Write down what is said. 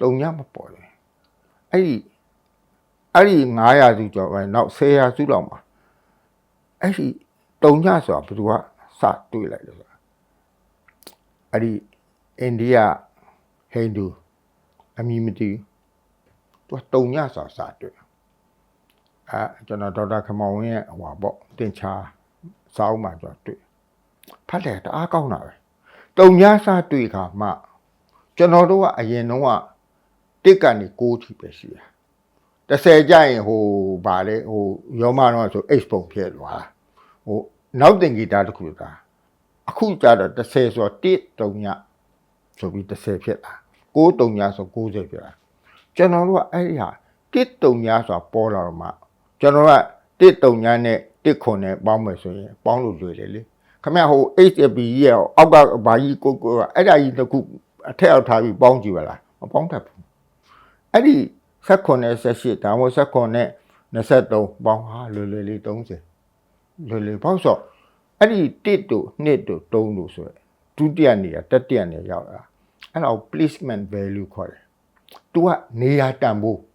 တုံညမပေါ်တယ်အဲ့ဒီအဲ့ဒီ900စုကျော်ပဲနောက်10ရာစုလောက်မှာအဲ့ဒီတုံညဆိုတာဘယ်သူကစတွေးလိုက်လို့ဆိုတာအဲ့ဒီအိန္ဒိယဟိန္ဒူအမည်မသိဘူးသူကတုံညဆိုတာစတွေးအဲကျွန်တော်ဒေါက်တာခမောင်ဝင်းရဲ့ဟိုပါပေါ့တင်ချာစာအုပ်မှာကျွန်တော်တွေ့ဖတ်တယ်တအားကောင်းတာပဲတုံညစတွေ့ခါမှကျွန်တော်တို့ကအရင်တော့က တစ်ကနေ6ထိပဲရှိတာ30ကြရင်ဟိုဗာလေဟိုရောမတော့ဆို H ပုံဖြစ်သွားဟိုနောက်တင်ဂီတာတစ်ခုသာအခုကျတော့30ဆိုတော့1တုံညဆိုပြီး30ဖြစ်လာ6တုံညဆို90ဖြစ်လာကျွန်တော်တို့ကအဲ့ဒီဟာ1တုံညဆိုတာပေါ်လာတော့မှကျွန်တော်က1တုံညနဲ့1ခွန်နဲ့ပေါင်းမယ်ဆိုရင်ပေါင်းလို့လွယ်တယ်လေခမရဟို HFB ရဲ့အောက်ကဘာကြီးကိုကိုကအဲ့ဒါကြီးတစ်ခုအထက်အောက်ထားပြီးပေါင်းကြည့်ပါလားမပေါင်းတတ်ဘူး အဲ့ဒီ16နဲ့18ဒါမှမဟုတ်16နဲ့23ပေါင်းဟာလွယ်လွယ်လေး30လွယ်လွယ်ပေါ့ဆိုအဲ့ဒီ1တို့2တို့3တို့ဆိုရယ်ဒုတိယနေရာတတိယနေရာရောက်လာအဲ့ဒါကို placement value ခေါ်တယ်။ तू ကနေရာတန်ဖို့